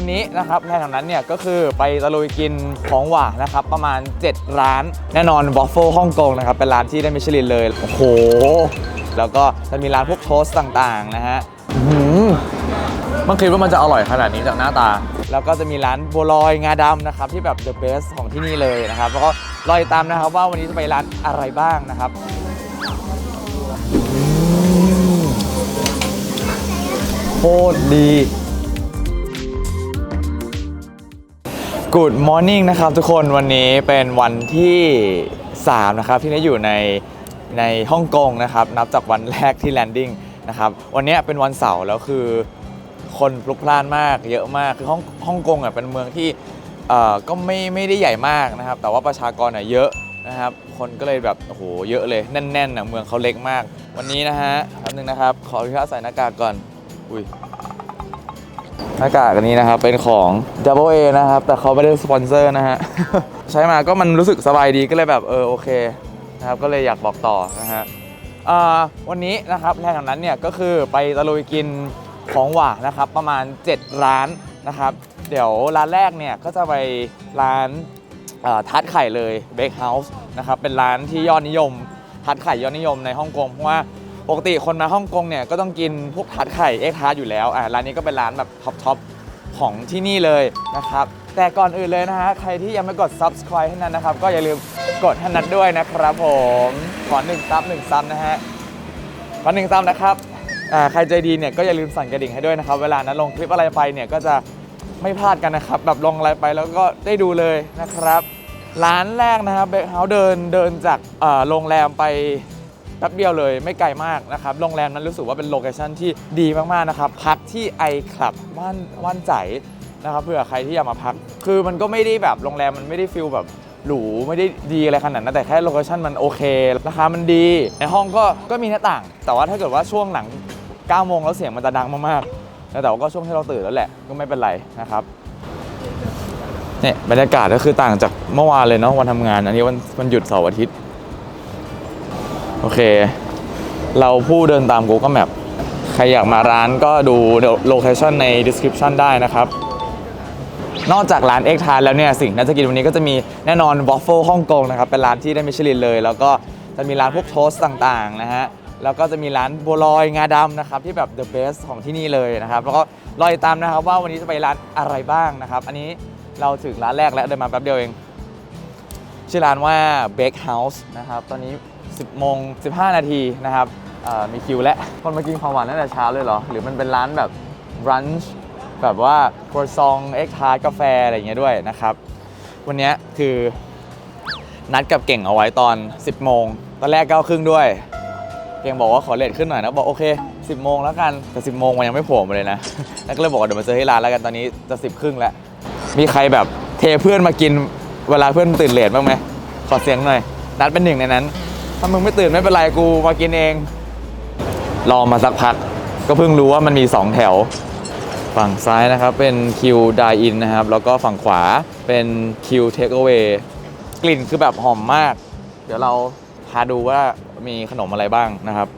วันนี้นะครับแผนของนั้นเนี่ยก็คือไปตะลุยกินของหวานนะครับ ประมาณ 7 ร้านแน่นอนวอฟเฟิลฮ่องกงนะครับ เป็นร้านที่ได้มิชลินเลย โอ้โห แล้วก็จะมีร้านพวกโทสต์ต่างๆนะฮะอื้อหือมันคิดว่ามันจะอร่อยขนาดนี้จากหน้าตา แล้วก็จะมีร้านบัวลอยงาดำนะครับที่แบบ the best ของที่นี่เลยนะครับ แล้วก็รอติดตามนะครับว่าวันนี้จะไปร้านอะไรบ้างนะครับโคตรดี Good Morning นะครับทุกคนวันนี้เป็นวันที่ 3 นะครับ ที่ได้อยู่ในในฮ่องกงนะครับ นับจากวันแรกที่แลนดิ้งนะครับวันนี้เป็นวันเสาร์แล้วคือคนพลุกพล่านมากเยอะมากคือฮ่องฮ่องกงอะเป็นเมืองที่เอ่อก็ไม่ไม่ได้ใหญ่มากนะครับ แต่ว่าประชากรอะเยอะนะครับ คนก็เลยแบบโอ้โหเยอะเลยแน่นๆอะเมืองเขาเล็กมาก วันนี้นะฮะแป๊บนึงนะครับ ขออนุญาตใส่หน้ากากก่อนอุ้ย หน้ากากอันนี้นะครับ เป็นของ Double A นะครับ แต่เขาไม่ได้สปอนเซอร์นะฮะ ใช้มาก็มันรู้สึกสบายดีก็เลยแบบเออโอเคนะครับ ก็เลยอยากบอกต่อนะฮะวันนี้นะครับแรกของนั้นเนี่ยก็คือไปตะลุยกินของหวานนะครับ ประมาณ 7 ร้านนะครับ เดี๋ยวร้านแรกเนี่ยก็จะไปร้านทัดไข่เลยเบ k เฮาส์นะครับ เป็นร้านที่ยอดนิยม ทัดไข่ยอดนิยมในฮ่องกงเพราะว่า ปกติคนมาฮ่องกงเนี่ยก็ต้องกินพวกทัดไข่เอ็กทาร์อยู่แล้วอ่าร้านนี้ก็เป็นร้านแบบท็อปทอปของที่นี่เลยนะครับ แต่ก่อนอื่นเลยนะฮะ ใครที่ยังไม่กด subscribe ให้นันนะครับ ก็อย่าลืมกดให้นันด้วยนะครับผม ขอหนึ่งซับหนึ่งซับนะฮะ ขอหนึ่งซับนะครับอ่าใครใจดีเนี่ยก็อย่าลืมสั่นกระดิ่งให้ด้วยนะครับ เวลานั้นลงคลิปอะไรไปเนี่ยก็จะไม่พลาดกันนะครับ แบบลงอะไรไปแล้วก็ได้ดูเลยนะครับ ร้านแรกนะครับเบคเฮาเดินเดินจากโรงแรมไป แป๊บเดียวเลยไม่ไกลมากนะครับโรงแรมนั้นรู้สึกว่าเป็นโลเคชั่นที่ดีมากๆนะครับพักที่ไอคลับว่านว่านใจนะครับเผื่อใครที่อยากมาพัก คือมันก็ไม่ได้แบบโรงแรมมันไม่ได้ฟิลแบบหรูไม่ได้ดีอะไรขนาดนั้นแต่แค่โลเคชั่นมันโอเคราคามันดีในห้องก็ก็มีหน้าต่าง แต่ว่าถ้าเกิดว่าช่วงหลัง9โมงแล้วเสียงมันจะดังมากๆแต่ว่าก็ช่วงที่เราตื่นแล้วแหละก็ไม่เป็นไรนะครับเนี่ยบรรยากาศก็คือต่างจากเมื่อวานเลยเนาะวันทำงาน อันนี้วันวันหยุดเสาร์อาทิตย์ โอเค เราผู้เดินตาม Google Map ใครอยากมาร้านก็ดูโลเคชันใน description ได้นะครับ นอกจากร้านเอ็กทานแล้วเนี่ย สิ่งน่าจะกินวันนี้ก็จะมีแน่นอนวอฟเฟิลฮ่องกงนะครับ เป็นร้านที่ได้มิชลินเลย แล้วก็จะมีร้านพวกโทสต์ต่างๆนะฮะแล้วก็จะมีร้านบัวลอยงาดำนะครับที่แบบ the best ของที่นี่เลยนะครับ แล้วก็รอติดตามนะครับว่าวันนี้จะไปร้านอะไรบ้างนะครับ อันนี้เราถึงร้านแรกแล้วเดินมาแป๊บเดียวเอง ชื่อร้านว่า Bake House นะครับ ตอนนี้ 10โมง15 นาทีนะครับมีคิวแล้วคนมากินของหวานตั้งแต่เช้าเลยเหรอ หรือมันเป็นร้านแบบ brunch แบบว่าครัวซองเอ็กทาร์กาแฟอะไรอย่างเงี้ยด้วยนะครับ วันนี้คือนัดกับเก่งเอาไว้ตอน 10 โมง ตอนแรกเก้าครึ่งด้วย เก่งบอกว่าขอเลทขึ้นหน่อยนะ บอกโอเค 10 โมงแล้วกัน แต่ 10 โมงมันยังไม่โผล่มาเลยนะ แล้วก็เลยบอกเดี๋ยวมาเจอที่ร้านแล้วกันตอนนี้จะ 10 ครึ่งแล้ว มีใครแบบเทเพื่อนมากินเวลาเพื่อนตื่นเลทบ้างไหมขอเสียงหน่อย นัดเป็นหนึ่งในนั้น ถ้ามึงไม่ตื่นไม่เป็นไรกูมากินเอง รอมาสักพัก ก็เพิ่งรู้ว่ามันมี 2 แถว ฝั่งซ้ายนะครับเป็นคิวด i อินนะครับ แล้วก็ฝั่งขวาเป็นคิวเทค e อ w a y กลิ่นคือแบบหอมมาก เดี๋ยวเราพาดูว่ามีขนมอะไรบ้างนะครับ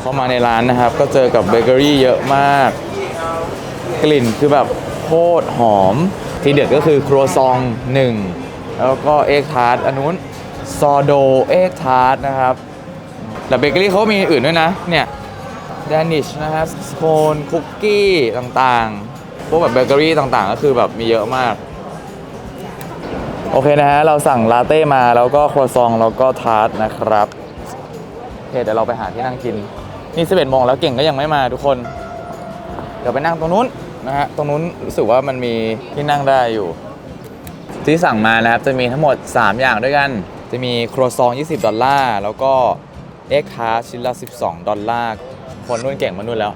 เข้ามาในร้านนะครับ ก็เจอกับเบเกอรี่เยอะมาก กลิ่นคือแบบโคตรหอม ที่เด็ดก็คือครัวซองหนึ่งแล้วก็เอ็กทาร์ตอันนู้น ซอโดเอ็กทาร์ตนะครับแต่เบเกอรี่เขามีอื่นด้วยนะ เนี่ยดานิชนะฮะสโคนคุกกี้ต่างๆ พวกแบบเบเกอรี่ต่างๆ ก็คือแบบมีเยอะมาก โอเคนะฮะ เราสั่งลาเต้มาแล้วก็ครัวซองแล้วก็ทาร์ตนะครับโอเคเดี๋ยวเราไปหาที่นั่งกิน นี่11โมงแล้วเก่งก็ยังไม่มาทุกคน เดี๋ยวไปนั่งตรงนู้นนะฮะ ตรงนู้นรู้สึกว่ามันมีที่นั่งได้อยู่ ที่สั่งมานะครับจะมีทั้งหมด 3 อย่างด้วยกัน จะมีครัวซอง 20 ดอลลาร์ แล้วก็เอ็กทาชิ้นละ 12 ดอลลาร์ คนนู่นเก่งมานู่นแล้ว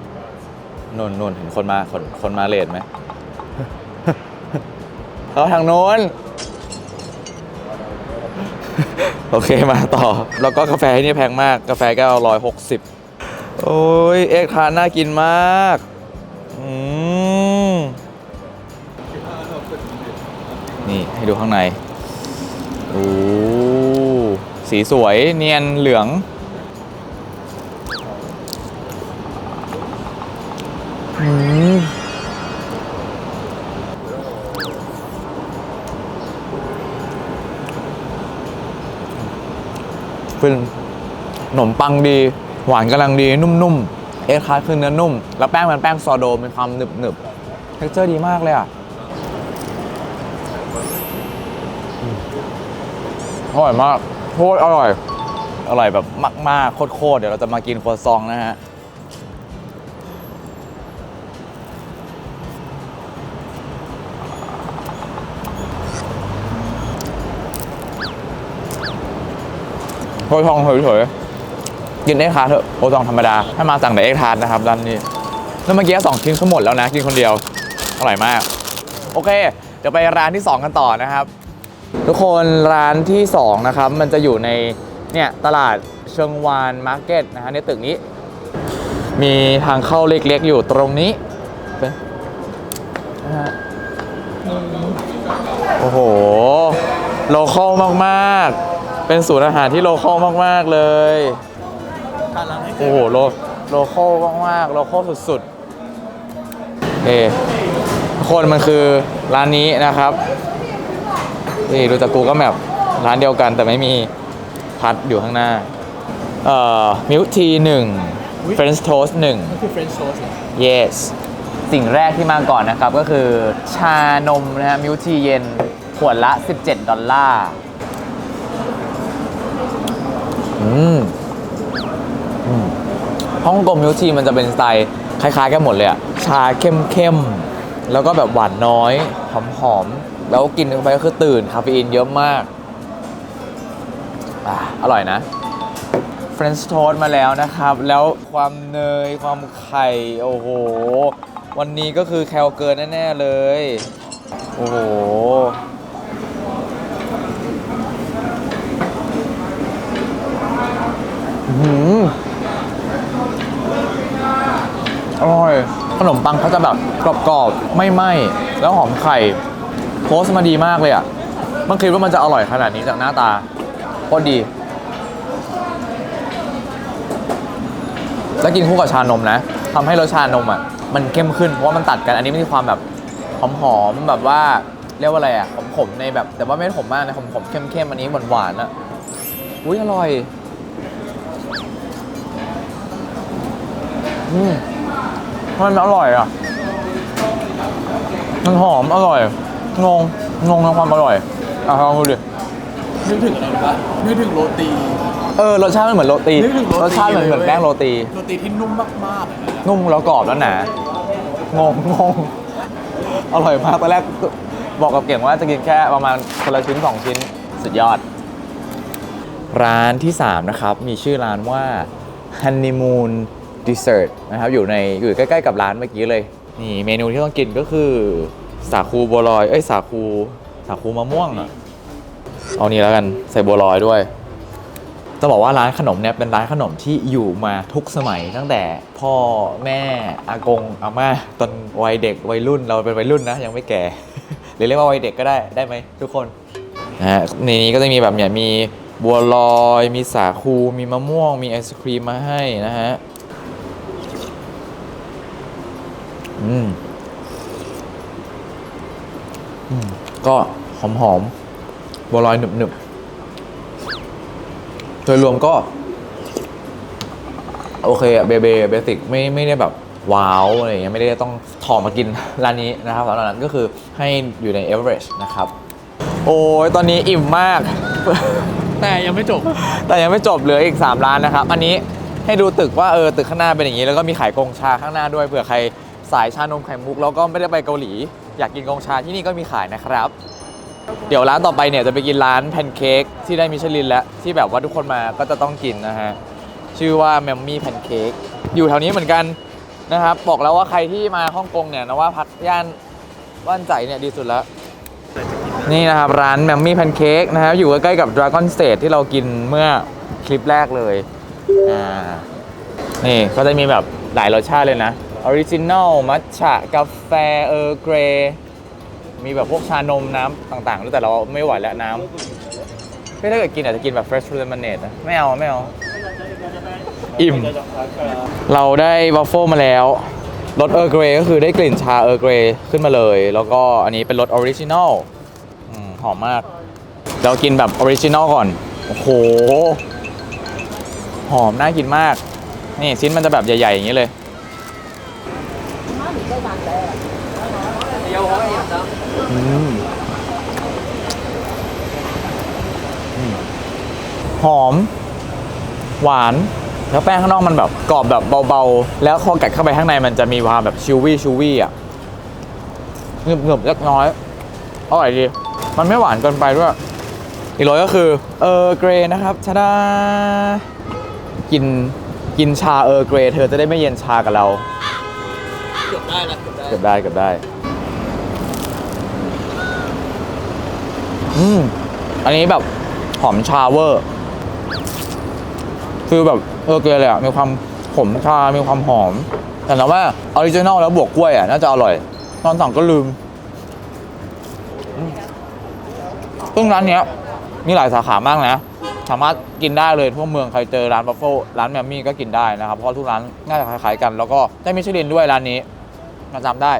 นู่นนู่นเห็นคนมาคนคนมาเลทไหมเขาทางนู้น โอเคมาต่อ แล้วก็กาแฟที่นี่แพงมาก กาแฟแก้วร้อยหกสิบโอ้ย เอ็กทานน่ากินมาก อืม นี่ ให้ดูข้างใน โอ้ สีสวยเนียนเหลือง อืมฟินขนมปังดี หวานกำลังดี นุ่มๆ เอสคาคือเนื้อนุ่ม แล้วแป้งมันแป้งซอโดมีความหนึบๆเท็กเจอร์ดีมากเลยอะอร่อยมาก โคตรอร่อย อร่อยแบบมากๆ โคตรๆ เดี๋ยวเราจะมากินครัวซองนะฮะ โคตรทองเฉยๆ กินเอ็กทาร์เถอะโคตรทองธรรมดา ถ้ามาสั่งแต่เอ็กทาร์นะครับร้านนี้ แล้วเมื่อกี้สองชิ้นก็หมดแล้วนะ กินคนเดียว อร่อยมาก โอเค เดี๋ยวไปร้านที่ 2 กันต่อนะครับ ทุกคนร้านที่ 2 นะครับ มันจะอยู่ในเนี่ยตลาดเชิงวานมาร์เก็ตนะฮะในตึกนี้ มีทางเข้าเล็กๆอยู่ตรงนี้เป็นะฮะโอ้โห โลคอลมากๆ เป็นศูนย์อาหารที่โลคอลมากๆเลยโอ้โหโลโลคอลมากๆโลคอลสุดๆเอทุกคนมันคือร้านนี้นะครับ นี่ดูจากกูก็แบบร้านเดียวกันแต่ไม่มีพัดอยู่ข้างหน้า เอ่อมิลทีหนึ่งเฟรนช์โทสหนึ่งคือ French toast เหรอ yes สิ่งแรกที่มาก่อนนะครับก็คือชานมนะฮะมิลทีเย็นขวดละ 17 ดอลลาร์ อืมอืมฮ่องกงมิลทีมันจะเป็นสไตล์คล้ายๆกันหมดเลยอะชาเข้มๆ แล้วก็แบบหวานน้อย หอมๆ แล้วกินเข้าไปก็คือตื่นคาเฟอีนเยอะมากอะอร่อยนะเฟรนช์โทสมาแล้วนะครับ แล้วความเนยความไข่ โอ้โห วันนี้ก็คือแคลเกินแน่ ๆ เลย โอ้โหหืออร่อย ขนมปังเขาจะแบบกรอบๆ ไม่ไหม้แล้วหอมไข่ โพสต์มาดีมากเลยอะมันคิดว่ามันจะอร่อยขนาดนี้จากหน้าตาโคตรดี แล้วกินคู่กับชานมนะทำให้รสชานมอะมันเข้มขึ้นเพราะว่ามันตัดกันอันนี้มันมีความแบบหอมๆแบบว่าเรียกว่าอะไรอะขมๆในแบบ แต่ว่าไม่ขมมากนะขมๆเข้มๆอันนี้หวานๆอะอุ้ยอร่อยอืมมันอร่อยอะมันหอมอร่อย งง งงในความอร่อย อะลองดูดิ นึกถึงอะไรรู้ปะนึกถึงโรตี เออ รสชาติมันเหมือนโรตี นึกถึงโรตีรสชาติเหมือนเหมือนเลยแป้งโรตี โรตีที่นุ่มมากๆเลยนะนุ่มแล้วกรอบแล้วหนางงงง อร่อยมาก ตอนแรกบอกกับเก่งว่าจะกินแค่ประมาณคนละชิ้นสองชิ้น สุดยอด ร้านที่ 3 นะครับ มีชื่อร้านว่า Honeymoon Dessert นะครับ อยู่ในอยู่ใกล้ ๆ กับร้านเมื่อกี้เลย นี่เมนูที่ต้องกินก็คือ สาคูบัวลอย เอ้ยสาคูสาคูมะม่วงอะเอานี้แล้วกันใส่บัวลอยด้วย จะบอกว่าร้านขนมเนี่ยเป็นร้านขนมที่อยู่มาทุกสมัยตั้งแต่พ่อแม่อากงอาม่าตอนวัยเด็กวัยรุ่นเราเป็นวัยรุ่นนะยังไม่แก่หรือเรียกว่าวัยเด็กก็ได้ได้ไหมทุกคนนะฮะในนี้ก็จะมีแบบเนี่ยมีบัวลอย มีสาคู มีมะม่วง มีไอศครีมมาให้นะฮะ อืม อืมก็หอมๆบัวลอยหนึบๆโดยรวมก็ โอเคอะเบเบเบสิกไม่ไม่ได้แบบว้าวอะไรอย่างเงี้ยไม่ได้ต้องถอมากินร้านนี้นะครับสำหรับนั้นก็คือให้อยู่ใน average นะครับ โอ้ยตอนนี้อิ่มมาก แต่ยังไม่จบ แต่ยังไม่จบเหลืออีก 3 ร้านนะครับ อันนี้ให้ดูตึกว่าเออตึกข้างหน้าเป็นอย่างนี้ แล้วก็มีขายกงชาข้างหน้าด้วยเผื่อใครสายชานมไข่มุก แล้วก็ไม่ได้ไปเกาหลี อยากกินกงชาที่นี่ก็มีขายนะครับ เดี๋ยวร้านต่อไปเนี่ยจะไปกินร้านแพนเค้กที่ได้มิชลินแล้วที่แบบว่าทุกคนมาก็จะต้องกินนะฮะชื่อว่าแมมมี่แพนเค้กอยู่แถวนี้เหมือนกันนะครับบอกแล้วว่าใครที่มาฮ่องกงเนี่ยนะว่าพักย่านว่านใจเนี่ยดีสุดแล้วนี่นะครับร้านแมมมี่แพนเค้กนะครับอยู่ใกล้ๆกับ Dragon State ที่เรากินเมื่อคลิปแรกเลยอ่านี่ก็จะมีแบบหลายรสชาติเลยนะ ออริจิน l ลมัทฉะกาแฟเออร์เกรมีแบบพวกชานมน้ำต่างๆด้วยแต่เราไม่ไหวแล้วน้ำไม่ถ้าเกิดกินอาจจะกินแบบ fresh lemonade นะไม่เอาไม่เอา อิ่ม เราได้วัฟเฟิลมาแล้วรสเออร์เกรก็คือได้กลิ่นชาเออร์เกรขึ้นมาเลย แล้วก็อันนี้เป็นรสออริจิน l ลหอมมาก เรากินแบบออริจิน l ลก่อน โอ้โห หอมน่ากินมาก นี่ชิ้นมันจะแบบใหญ่ ๆ อย่างนี้เลย อืมอืมหอม หวาน แล้วแป้งข้างนอกมันแบบกรอบแบบเบาๆ แล้วพอกัดเข้าไปข้างในมันจะมีความแบบชิวี่ชูวี่อะหนึบหนึบๆเล็กน้อยอร่อยดีมันไม่หวานเกินไปด้วย อีกร้อยก็คือ เออเกรนะครับชาดากินกินชาเออเกรเธอจะได้ไม่เย็นชากับเรา เกือบได้เก็บได้เก็บได้ อืม อันนี้แบบหอมชาเวอร์คือแบบเออเกลือเลยอะมีความขมชา มีความหอม แต่นะว่าออริจินอลแล้วบวกกล้วยอะน่าจะอร่อย ตอนสั่งก็ลืมอืมซึ่งร้านเนี้ย มีหลายสาขามากนะ สามารถกินได้เลยทั่วเมืองใครเจอร้านบัฟเฟลร้านแมมมี่ก็กินได้นะครับ เพราะทุกร้านน่าจะคล้ายๆกัน แล้วก็ได้มิชลินด้วยร้านนี้ มาจำได้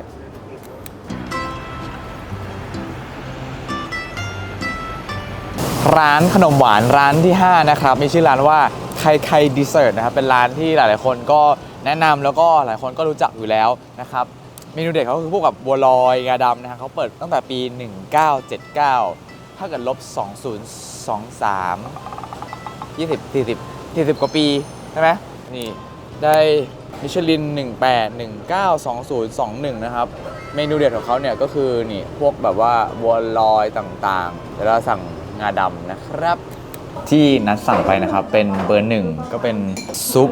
ร้านขนมหวานร้านที่ 5 นะครับ มีชื่อร้านว่าไคไคดีเซอร์นะครับ เป็นร้านที่หลาย ๆ คนก็แนะนำแล้วก็หลายคนก็รู้จักอยู่แล้วนะครับเมนูเด็ดเขาก็คือพวกแบบบัวลอยงาดำนะครับเขาเปิดตั้งแต่ปี 1979 ถ้าเกิดลบ 2023 20 40 40 กว่าปี ใช่ไหมนี่ ได้มิชลิน 18 19 20 21 นะครับ เมนูเด็ดของเขาเนี่ยก็คือนี่พวกแบบว่าบัวลอยต่างๆเดี๋ยวเราสั่งงาดำนะครับ ที่นัดสั่งไปนะครับ เป็นเบอร์หนึ่งก็เป็นซุป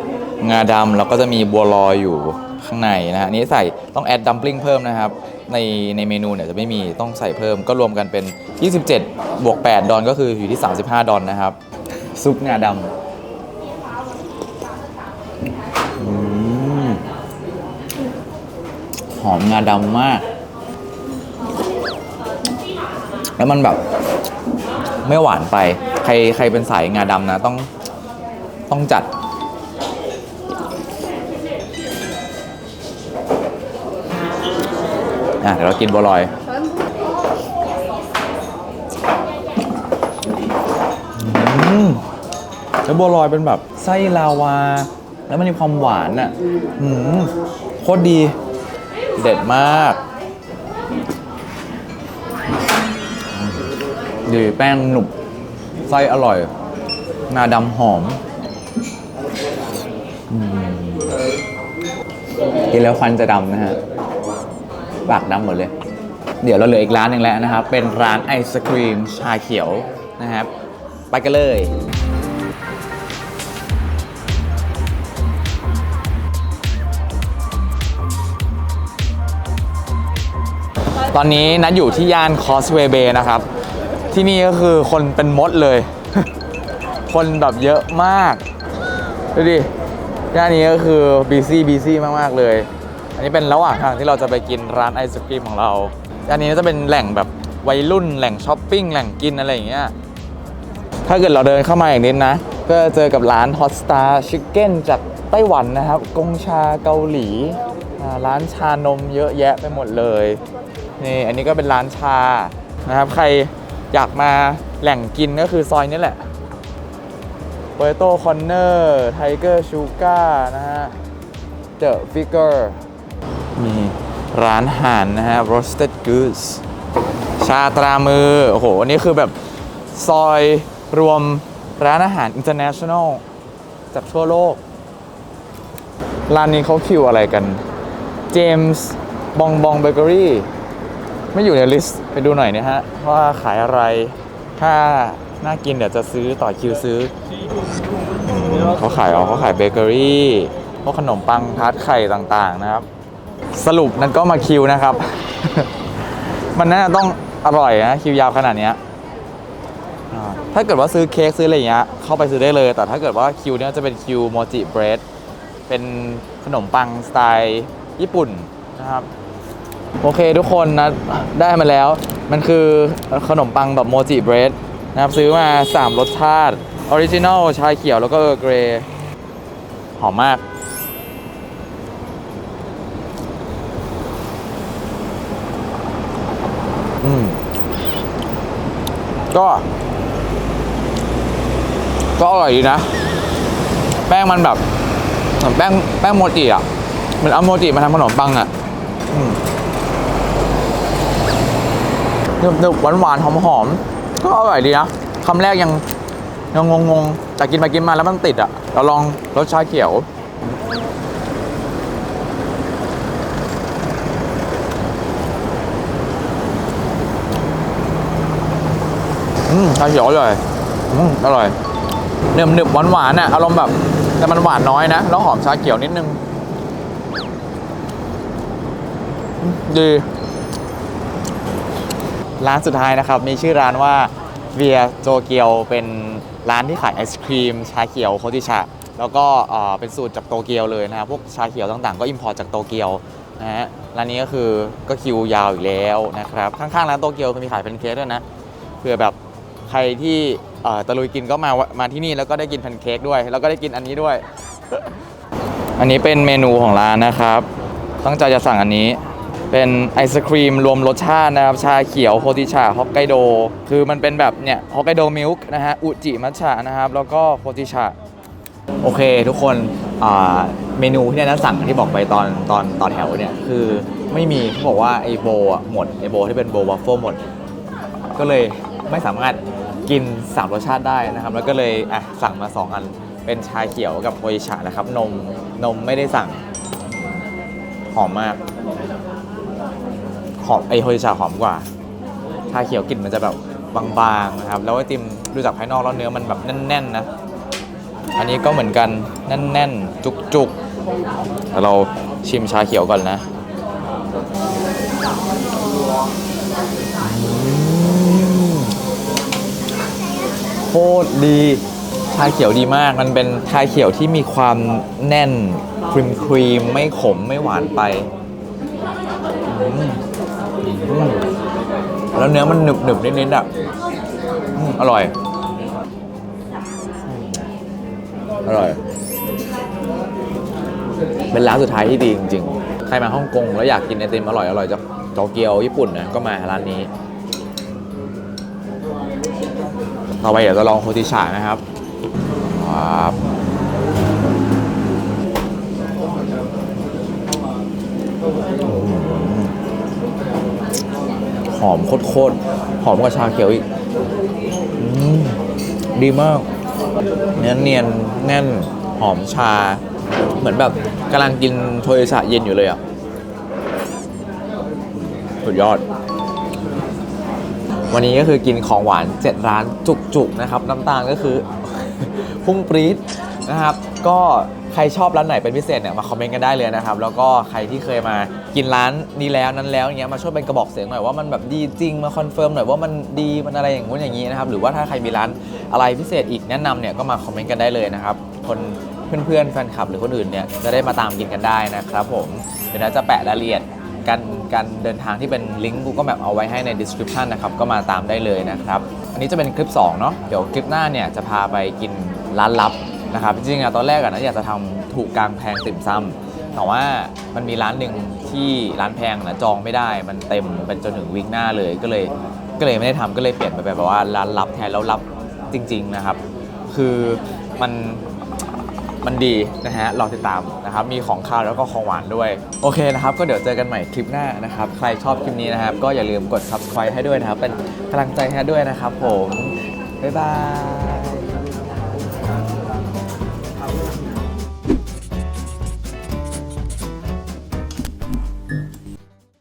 งาดำแล้วก็จะมีบัวลอยอยู่ข้างในนะฮะนี้ใส่ต้องแอดดัมปลิ้งเพิ่มนะครับ ในในเมนูเนี่ยจะไม่มีต้องใส่เพิ่มก็รวมกันเป็น 27 บวก 8 ดอลก็คืออยู่ที่ 35 ดอลนะครับ ซุปงาดำอืม หอมงาดำมาก แล้วมันแบบ ไม่หวานไป ใครใครเป็นสายงาดำนะ ต้องต้องจัด อะ เดี๋ยวเรากินบัวลอยอืมแล้วบัวลอยเป็นแบบไส้ลาวา แล้วมันมีความหวานอะอืมโคตรดี เด็ดมากดีแป้งหนุบไส้อร่อยงาดำหอมอืมกินแล้วฟันจะดำนะฮะ ปากดำหมดเลย เดี๋ยวเราเหลืออีกร้านหนึ่งแล้วนะครับ เป็นร้านไอศครีมชาเขียวนะครับ ไปกันเลย ตอนนี้นัดอยู่ที่ย่านคอสเวเบนะครับ ที่นี่ก็คือคนเป็นมดเลย คนแบบเยอะมาก ดูดิ ย่านนี้ก็คือบีซี่บีซี่มากๆเลย อันนี้เป็นระหว่างทางที่เราจะไปกินร้านไอศครีมของเรา ย่านนี้จะเป็นแหล่งแบบวัยรุ่นแหล่งช้อปปิ้งแหล่งกินอะไรอย่างเงี้ย ถ้าเกิดเราเดินเข้ามาอย่างนี้นะ ก็เจอกับร้าน Hot Star Chicken จากไต้หวันนะครับ กงชาเกาหลี ร้านชานมเยอะแยะไปหมดเลย นี่อันนี้ก็เป็นร้านชานะครับ ใครอยากมาแหล่งกินก็คือซอยนี้แหละ p o โต้คอนเนอร์ไทเกอร์ชูการ์นะฮะเดอะฟิกเกอร์มีร้านห่านนะฮะ roasted goose ชาตรามือ โอ้โหอันนี้คือแบบซอยรวมร้านอาหาร international จากทั่วโลก ร้านนี้เขาคิวอะไรกันเจมส์บองบองเบเกอรี่ ไม่อยู่ในลิสต์ไปดูหน่อยนะฮะว่าขายอะไรถ้าน่ากินเดี๋ยวจะซื้อต่อคิวซื้อ เขาขายอ๋อเขาขายเบเกอรี่พวกขนมปังทาร์ตไข่ต่างๆนะครับ สรุปนั้นก็มาคิวนะครับ มันน่าจะต้องอร่อยนะคิวยาวขนาดนี้ถ้าเกิดว่าซื้อเค้กซื้ออะไรอย่างเงี้ยเข้าไปซื้อได้เลย แต่ถ้าเกิดว่าคิวเนี้ยจะเป็นคิวโมจิเบรดเป็นขนมปังสไตล์ญี่ปุ่นนะครับ โอเคทุกคนนะได้มาแล้ว มันคือขนมปังแบบโมจิเบรดนะครับซื้อมา 3 รสชาติออริจินอลชาเขียวแล้วก็เออร์เกรย์หอมมาก อืม ก็ ก็อร่อยดีนะ แป้งมันแบบแป้งแป้งโมจิอะเหมือนเอาโมจิมาทำขนมปังอะ อืม หนึบๆหวานๆหอมๆก็อร่อยดีนะคำแรกยังยังงงๆแต่กินไปกินมาแล้วมันติดอะเราลองรสชาเขียว อืมชาเขียวอร่อยอืมอร่อยเนึบหนึบหวานหวานๆอะอารมณ์แบบแต่มันหวานน้อยนะแล้วหอมชาเขียวนิดนึงดี ร้านสุดท้ายนะครับ มีชื่อร้านว่าเวียโจเกียวเป็นร้านที่ขายไอศครีม ชาเขียวโคติชะ แล้วก็เป็นสูตรจากโตเกียวเลยนะครับพวกชาเขียวต่างๆ ก็อิมพอร์ตจากโตเกียวนะฮะร้านนี้ก็คือก็คิวยาวอีกแล้วนะครับข้างๆร้านโตเกียวก็มีขายเป็นเค้กด้วยนะเผื่อแบบใครที่ตะลุยกินก็มามาที่นี่แล้วก็ได้กินแพนเค้กด้วย แล้วก็ได้กินอันนี้ด้วย อันนี้เป็นเมนูของร้านนะครับตั้งใจจะสั่งอันนี้ เป็นไอศครีมรวมรสชาตินะครับ ชาเขียวโฮติชาฮอกไกโด คือมันเป็นแบบเนี่ยฮอกไกโดมิลค์นะฮะ อุจิมัทฉะนะครับ แล้วก็โฮติชาโอเคทุกคนเมนูที่นัทสั่งที่บอกไปตอนตอนต่อแถวเนี่ย คือไม่มีเขาบอกว่าไอโบอะหมดไอโบที่เป็นโบวัฟเฟิลหมด ก็เลยไม่สามารถกินสามรสชาติได้นะครับ แล้วก็เลยอะสั่งมา 2 อันเป็นชาเขียวกับโฮอิชะนะครับ นมนมไม่ได้สั่งหอมมาก หอมไอโฮอิชะหอมกว่าชาเขียวกลิ่นมันจะแบบบางๆนะครับ แล้วไอติมดูจากภายนอกแล้วเนื้อมันแบบแน่นๆนะ อันนี้ก็เหมือนกันแน่นๆ จุกๆแต่เราชิมชาเขียวก่อนนะโคตรดีชาเขียวดีมาก มันเป็นชาเขียวที่มีความแน่นครีมครีมไม่ขมไม่หวานไป อืม แล้วเนื้อมันหนึบหนึบๆนิดๆอะอืมอร่อย อร่อย เป็นร้านสุดท้ายที่ดีจริง ๆ ใครมาฮ่องกงแล้วอยากกินไอติมอร่อยอร่อยจากโตเกียวญี่ปุ่นนะก็มาร้านนี้ ต่อไปเดี๋ยวจะลองโคติชานะครับครับ หอมโคตรๆหอมกว่าชาเขียวอีกดีมากเนื้อเนียนแน่นหอมชา เหมือนแบบกำลังกินโทยชะเย็นอยู่เลยอะสุดยอด วันนี้ก็คือกินของหวาน 7 ร้านจุกๆนะครับ น้ำตาลก็คือ พุ่งปรี๊ดนะครับ ก็ ใครชอบร้านไหนเป็นพิเศษเนี่ยมาคอมเมนต์กันได้เลยนะครับ แล้วก็ใครที่เคยมากินร้านนี้แล้วนั้นแล้วเงี้ยมาช่วยเป็นกระบอกเสียงหน่อยว่ามันแบบดีจริงมาคอนเฟิร์มหน่อยว่ามันดีมันอะไรอย่างงู้นอย่างนี้นะครับหรือว่าถ้าใครมีร้านอะไรพิเศษอีกแนะนำเนี่ยก็มาคอมเมนต์กันได้เลยนะครับคนเพื่อนๆแฟนคลับหรือคนอื่นเนี่ยจะได้มาตามกินกันได้นะครับผมเดี๋ยวนะจะแปะรายละเอียดการการเดินทางที่เป็นลิงก์ Google Map เอาไว้ให้ใน description นะครับก็มาตามได้เลยนะครับ อันนี้จะเป็นคลิป 2 เนาะเดี๋ยวคลิปหน้าเนี่ยจะพาไปกินร้านลับ นะครับจริงๆอะตอนแรกอะนะอยากจะทำถูกกลางแพงติ่มซำแต่ว่ามันมีร้านหนึ่งที่ร้านแพงนะจองไม่ได้มันเต็มเป็นจนถึงวีคหน้าเลยก็เลยก็เลยไม่ได้ทำก็เลยเปลี่ยนไปแบบว่าร้านลับแทนแล้วลับจริง ๆนะครับ คือมันมันดีนะฮะรอติดตามนะครับ มีของข้าวแล้วก็ของหวานด้วย โอเคนะครับ ก็เดี๋ยวเจอกันใหม่คลิปหน้านะครับ ใครชอบคลิปนี้นะครับ ก็อย่าลืมกด subscribe ให้ด้วยนะครับ เป็นกำลังใจให้ด้วยนะครับผม บ๊ายบาย